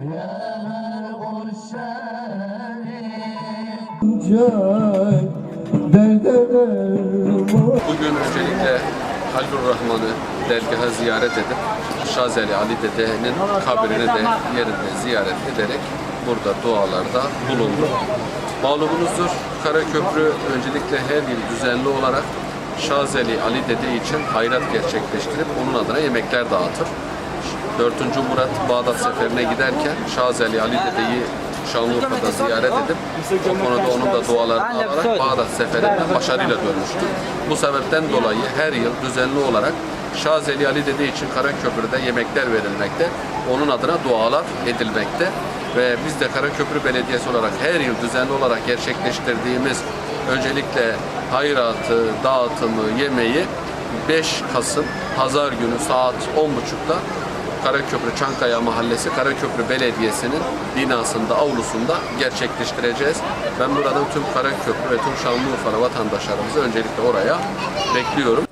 Bugün öncelikle Halil Rahman'ı dergaha ziyaret edip Şazeli Ali Dede'nin kabrini de yerinde ziyaret ederek burada dualarda bulundum. Malumunuzdur Karaköprü öncelikle her yıl düzenli olarak Şazeli Ali Dede için hayrat gerçekleştirip onun adına yemekler dağıtır. 4. Murat Bağdat seferine giderken Şazeli Ali Dede'yi Şanlıurfa'da ziyaret edip o konuda onun da dualarını alarak Bağdat seferinden başarıyla dönmüştür. Bu sebepten dolayı her yıl düzenli olarak Şazeli Ali Dede için Karaköprü'de yemekler verilmekte. Onun adına dualar edilmekte. Ve biz de Karaköprü Belediyesi olarak her yıl düzenli olarak gerçekleştirdiğimiz öncelikle hayratı, dağıtımı, yemeği 5 Kasım Pazar günü saat 10.30'da Karaköprü Çankaya Mahallesi Karaköprü Belediyesi'nin binasında, avlusunda gerçekleştireceğiz. Ben buradan tüm Karaköprü ve tüm Şanlıurfa vatandaşlarımızı öncelikle oraya bekliyorum.